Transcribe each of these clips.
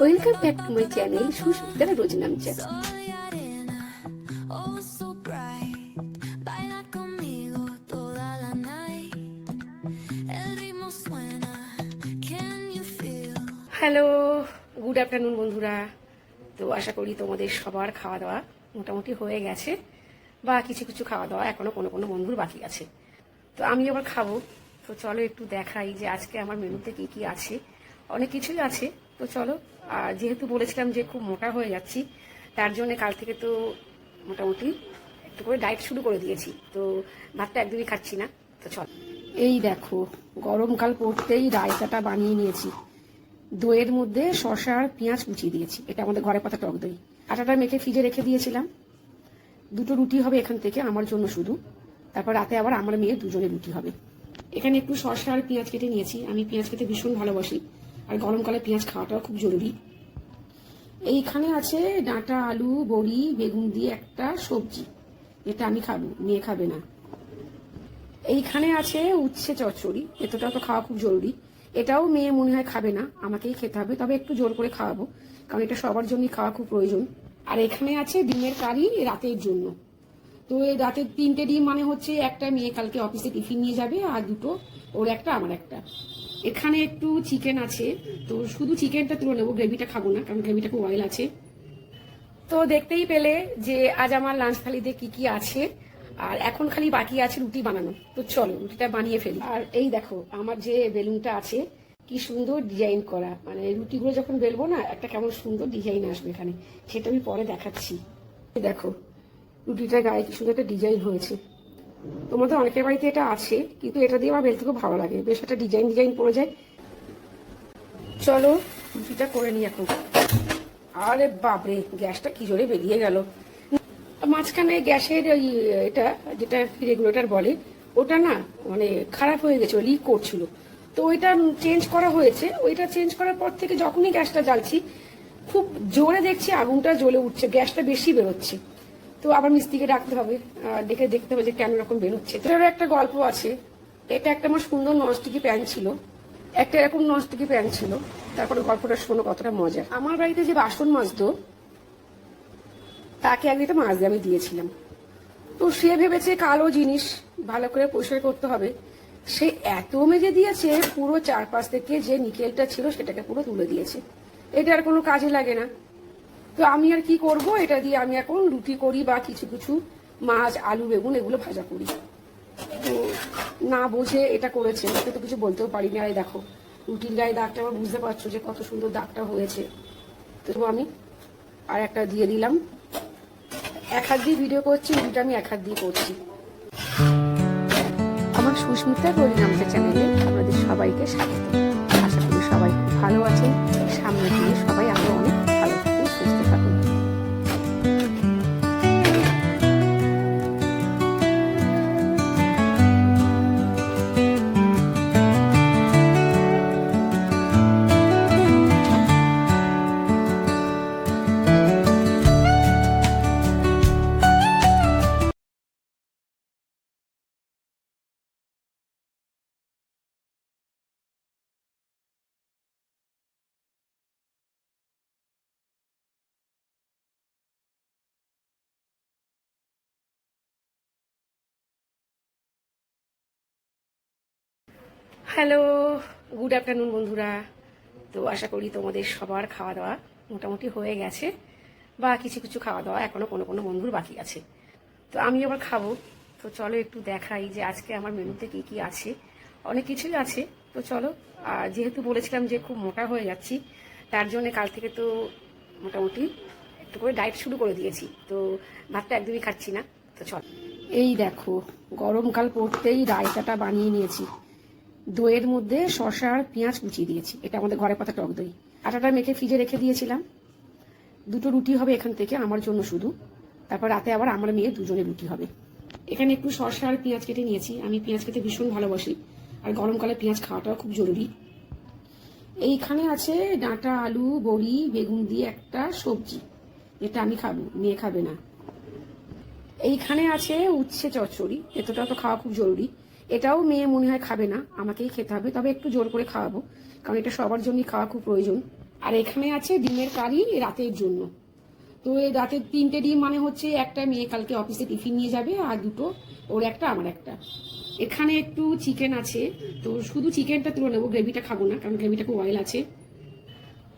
Welcome back to my channel rose নামচা? Hello good afternoon বন্ধুরা। তো আশা করি তোমাদের সবার খাওয়া দাওয়া মোটামুটি হয়ে গেছে, বা কিছু কিছু খাওয়া দাওয়া এখনও কোনো কোনো বন্ধুর বাকি আছে। তো আমি আবার খাব। তো চলো একটু দেখাই যে আজকে আমার মেনুতে কি কি আছে। অনেক কিছুই আছে, তো চলো। আর যেহেতু বলেছিলাম যে খুব মোটা হয়ে যাচ্ছি, তার জন্য কাল থেকে তো মোটামুটি একটু করে ডায়েট শুরু করে দিয়েছি। তো ভাতটা একদমই খাচ্ছি না, তো চল। এই দেখো গরমকাল পড়তেই রায়তাটা বানিয়ে নিয়েছি। দইয়ের মধ্যে শসা আর পেঁয়াজ কুচিয়ে দিয়েছি। এটা আমাদের ঘরে পাতা টক দই। আটাটা মেখে ফ্রিজে রেখে দিয়েছিলাম। দুটো রুটি হবে এখান থেকে, আমার জন্য শুধু। তারপর রাতে আবার আমার মেয়ে দুজনে রুটি হবে। এখানে একটু শসা আর পেঁয়াজ কেটে নিয়েছি। আমি পেঁয়াজ খেতে ভীষণ ভালোবাসি। আর গরমকালে পেঁয়াজ খাওয়াটাও খুব জরুরি। এইখানে আছে ডাঁটা, আলু, বড়ি, বেগুন দিয়ে একটা সবজি। এটা আমি খাব, মেয়ে খাবে না। এইখানে আছে উচ্ছে চচ্চড়ি। এতটাও তো খাওয়া খুব জরুরি। এটাও মেয়ে মনে হয় খাবে না। আমাকেই খেতে হবে। তবে একটু জোর করে খাওয়াবো। কারণ এটা সবার জন্যই খাওয়া খুব প্রয়োজন। আর এখানে আছে ডিমের কারি রাতের জন্য। তো এই রাতের তিনটে ডিম মানে হচ্ছে একটা মেয়ে কালকে অফিসে টিফিন নিয়ে যাবে আর দুটো ওর একটা, আমার একটা। এখানে একটু চিকেন আছে, তো শুধু চিকেনটা তুলে নেব, গ্রেভিটা খাব না, কারণ গ্রেভিটা খুব অয়েল আছে। তো দেখতেই পেলে যে আজ আমার লাঞ্চ থালিতে কি কি আছে, আর এখন খালি বাকি আছে রুটি বানানো। তো চলো, রুটিটা বানিয়ে ফেলি। আর এই দেখো, আমার যে বেলুনটা আছে, কি সুন্দর ডিজাইন করা। মানে রুটিগুলো যখন বেলবো না, একটা কেমন সুন্দর ডিজাইন আসবে এখানে। সেটা আমি পরে দেখাচ্ছি। দেখো রুটিটা গায়ে কি সুন্দর একটা ডিজাইন হয়েছে। তোমাদের অনেকের বাড়িতে এটা আছে, কিন্তু এটা দিয়ে আমার বেলতে খুব ভালো লাগে। বেশ একটা ডিজাইন ডিজাইন পড়ে যায়। চলো রুটিটা করে নিই এখন। আরে বাপরে, গ্যাসটা কি জোরে বেরিয়ে গেল। মাঝখানে গ্যাসের ওই এটা, যেটা রেগুলেটর বলে, ওটা না মানে খারাপ হয়ে গেছে লিক করছিল। তো ওইটা চেঞ্জ করা হয়েছে। ওইটা চেঞ্জ করার পর থেকে যখনই গ্যাসটা জ্বালছি, খুব জোরে দেখছি আগুনটা জ্বলে উঠছে, গ্যাসটা বেশি বেরোচ্ছে। তো আবার মিস্ত্রিকে ডাকতে হবে ডেকে দেখতে হবে যে কেন এরকম বেরোচ্ছে। তো একটা গল্প আছে, এটা একটা আমার সুন্দর ননস্টিকি প্যান ছিল, একটা এরকম ননস্টিকি প্যান ছিল, তারপরে গল্পটা শোনো কতটা মজা আমার বাড়িতে যে বাসন মাজতো, তাকে এক লিটার মাছ দিয়ে আমি দিয়েছিলাম। তো সে ভেবেছে কালো জিনিস ভালো করে পরিষ্কার করতে হবে। সে এত মেজে দিয়েছে, পুরো চারপাশ থেকে যে নিকেলটা ছিল সেটাকে পুরো তুলে দিয়েছে। এটা আর কোনো কাজে লাগে না। তো আমি আর কি করব? এটা দিয়ে আমি এখন রুটি করি বা কিছু কিছু মাছ আলু বেগুন এগুলো ভাজা করি। তো না বুঝে এটা করেছে ওকে তো কিছু বলতেও পারি না। এই দেখো রুটির গায়ে দাগটা আমার বুঝতে পারছ যে কত সুন্দর দাগটা হয়েছে। তো আমি আর একটা দিয়ে দিলাম। এক হাত দিয়ে ভিডিও করছি রুটিটা আমি এক হাত দিয়ে করছি। আমার সুস্মিতা পরিণামটা চ্যানেলে আপনাদের সবাইকে স্বাগত। আশা করি সবাই খুব ভালো আছেন। সামনে দিয়ে সবাই আরও হ্যালো, গুড আফটারনুন বন্ধুরা। তো আশা করি তোমাদের সবার খাওয়া দাওয়া মোটামুটি হয়ে গেছে, বা কিছু কিছু খাওয়া দাওয়া এখনও কোনো কোনো বন্ধুর বাকি আছে। তো আমি আবার খাব। তো চলো একটু দেখাই যে আজকে আমার মেনুতে কি কি আছে। অনেক কিছুই আছে। তো চলো, আর যেহেতু বলেছিলাম যে খুব মোটা হয়ে যাচ্ছি, তার জন্য কাল থেকে তো মোটামুটি একটু করে ডায়েট শুরু করে দিয়েছি। তো ভাতটা একদমই খাচ্ছি না। তো চল। এই দেখো, গরমকাল পড়তেই রায়তাটা বানিয়ে নিয়েছি। দইয়ের মধ্যে শসা আর পেঁয়াজ কুচিয়ে দিয়েছি। এটা আমাদের ঘরে পাতা টক দই। আটাটা মেখে ফ্রিজে রেখে দিয়েছিলাম। দুটো রুটি হবে এখান থেকে, আমার জন্য শুধু। তারপর রাতে আবার আমার মেয়ে দুজনে রুটি হবে। এখানে একটু শসা আর পেঁয়াজ কেটে নিয়েছি। আমি পেঁয়াজ খেতে ভীষণ ভালোবাসি। আর গরমকালে পেঁয়াজ খাওয়াটাও খুব জরুরি। এইখানে আছে ডাঁটা, আলু, বড়ি, বেগুন দিয়ে একটা সবজি। এটা আমি খাব, মেয়ে খাবে না। এইখানে আছে উচ্ছে চচ্চড়ি। এতটা তো খাওয়া খুব জরুরি। এটাও মেয়ে মনে হয় খাবে না, আমাকেই খেতে হবে, তবে একটু জোর করে খাওয়াবো, কারণ এটা সবার জন্যই খাওয়া খুব প্রয়োজন। আর এখানে আছে ডিমের কারি রাতের জন্য। তো এই রাতের তিনটে ডিম মানে হচ্ছে একটা মেয়ে কালকে অফিসে টিফিন নিয়ে যাবে আর দুটো ওর একটা, আমার একটা। এখানে একটু চিকেন আছে, তো শুধু চিকেনটা তুলে নেব, গ্রেভিটা খাব না, কারণ গ্রেভিটা খুব অয়েল আছে।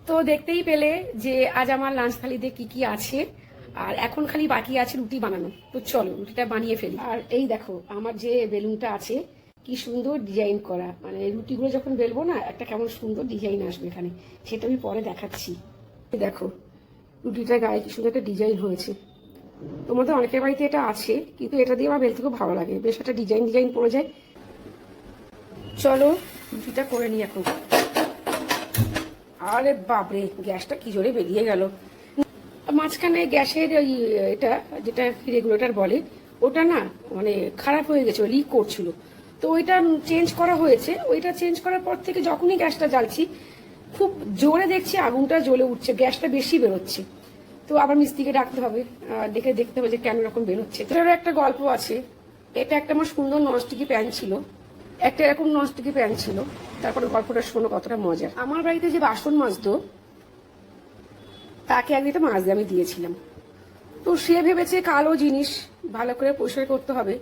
তো দেখতেই পেলে যে আজ আমার লাঞ্চ থালিতে কি কি আছে। আর এখন খালি বাকি আছে রুটি বানানো। তো চলো, রুটিটা বানিয়ে ফেলি। আর এই দেখো, আমার যে বেলুনটা আছে, কি সুন্দর ডিজাইন করা। মানে রুটিগুলো যখন বেলবো না, একটা কেমন সুন্দর ডিজাইন আসবে এখানে। সেটা আমি পরে দেখাচ্ছি। দেখো রুটিটা গায়ে কি সুন্দর একটা ডিজাইন হয়েছে। তোমাদের অনেকের বাড়িতে এটা আছে, কিন্তু এটা দিয়ে আমার বেলতে খুব ভালো লাগে। বেশ একটা ডিজাইন ডিজাইন পড়ে যায়। চলো, রুটিটা করে নিই এখন। আরে বাপরে, গ্যাসটা কি জোরে বেরিয়ে গেল। মাঝখানে গ্যাসের ওই, এটা যেটা রেগুলেটর বলে, ওটা না মানে খারাপ হয়ে গেছে লিক করছিল। তো ওইটা চেঞ্জ করা হয়েছে। ওইটা চেঞ্জ করার পর থেকে যখনই গ্যাসটা জ্বালছি, খুব জোরে দেখছি আগুনটা জ্বলে উঠছে, গ্যাসটা বেশি বেরোচ্ছে। তো আবার মিস্ত্রিকে ডাকতে হবে দেখে দেখতে হবে যে কেন এরকম বেরোচ্ছে। এটারও একটা গল্প আছে। এটা একটা আমার সুন্দর ননস্টিকি প্যান ছিল। একটা এরকম ননস্টিকি প্যান ছিল। তারপরে গল্পটা শোনো কতটা মজার। আমার বাড়িতে যে বাসন মাজতো তাকে একদিন একটা মাছ দিয়ে আমি দিয়েছিলাম। তো সে ভেবেছে কালো জিনিস ভালো করে পরিষ্কার করতে হবে।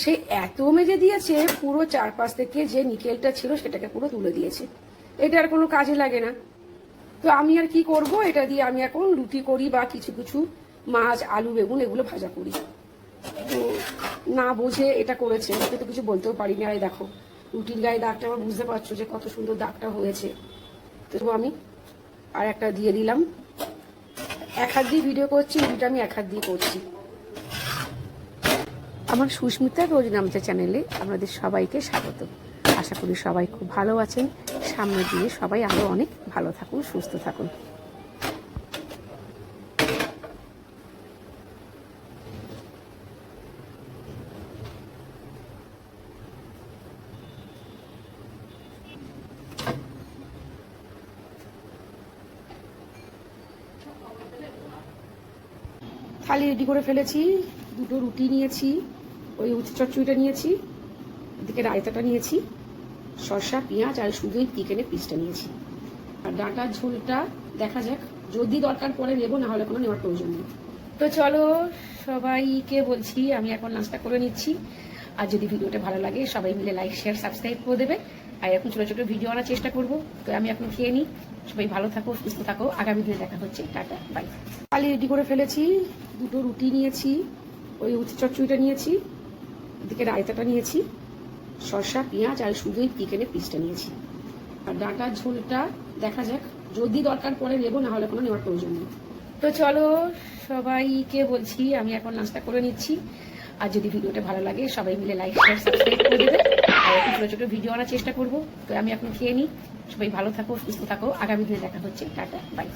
সে এত মেজে দিয়েছে, পুরো চারপাশ থেকে যে নিকেলটা ছিল সেটাকে পুরো তুলে দিয়েছে। এটা আর কোনো কাজে লাগে না। তো আমি আর কি করব? এটা দিয়ে আমি এখন রুটি করি বা কিছু কিছু মাছ, আলু, বেগুন এগুলো ভাজা করি। তো না বুঝে এটা করেছে। ওকে তো কিছু বলতেও আর এই দেখো, রুটির গায়ে দাগটা আমার বুঝতে পারছ যে কত সুন্দর দাগটা হয়েছে। তো আমি আর একটা দিয়ে দিলাম। এক হাত দিয়ে ভিডিও করছি ভিডিওটা আমি এক হাত দিয়ে করছি। আমার সুস্মিতা রোজ নামচা চ্যানেলে আপনাদের সবাইকে স্বাগত। আশা করি সবাই খুব ভালো আছেন। সামনে দিয়ে সবাই আরও অনেক ভালো থাকুন, সুস্থ থাকুন। থালি রেডি করে ফেলেছি, দুটো রুটি নিয়েছি, ওই উচ্ছে চচ্চড়িটা নিয়েছি, এদিকে রায়তাটা নিয়েছি, শসা, পেঁয়াজ আর শুধু চিকেনের পিসটা নিয়েছি। আর ডাঁটার ঝোলটা দেখা যাক, যদি দরকার পড়ে নেব, না হলে কোনো নেওয়ার প্রয়োজন নেই। তো চলো, সবাইকে বলছি, আমি এখন নাস্তা করে নিচ্ছি। আর যদি ভিডিওটা ভালো লাগে, সবাই মিলে লাইক শেয়ার সাবস্ক্রাইব করে দেবে। আর এখন ছোটো ছোটো ভিডিও আনার চেষ্টা করব। তো আমি এখন খেয়ে নিই। সবাই ভালো থাকো, সুস্থ থাকো। আগামী দিনে দেখা হচ্ছে। টাটা বাই থালি রেডি করে ফেলেছি। দুটো রুটি নিয়েছি, ওই উচ্ছে চচ্চড়িটা নিয়েছি, এদিকে রায়তাটা নিয়েছি, শসা, পেঁয়াজ আর শুধুই চিকেনের পিসটা নিয়েছি। আর ডাঁটার ঝোলটা দেখা যাক। যদি দরকার পড়ে নেব, না হলে কোনো নেওয়ার প্রয়োজন নেই। তো চলো, সবাইকে বলছি, আমি এখন নাস্তা করে নিচ্ছি। আর যদি ভিডিওটা ভালো লাগে, সবাই মিলে লাইক শেয়ার সাবস্ক্রাইব করে দেবে। ছোটো ছোটো ভিডিও আনার চেষ্টা করব। তো আমি এখন খেয়ে নিই। সবাই ভালো থাকো, সুস্থ থাকো। আগামী দিনে দেখা হচ্ছে। Tata bye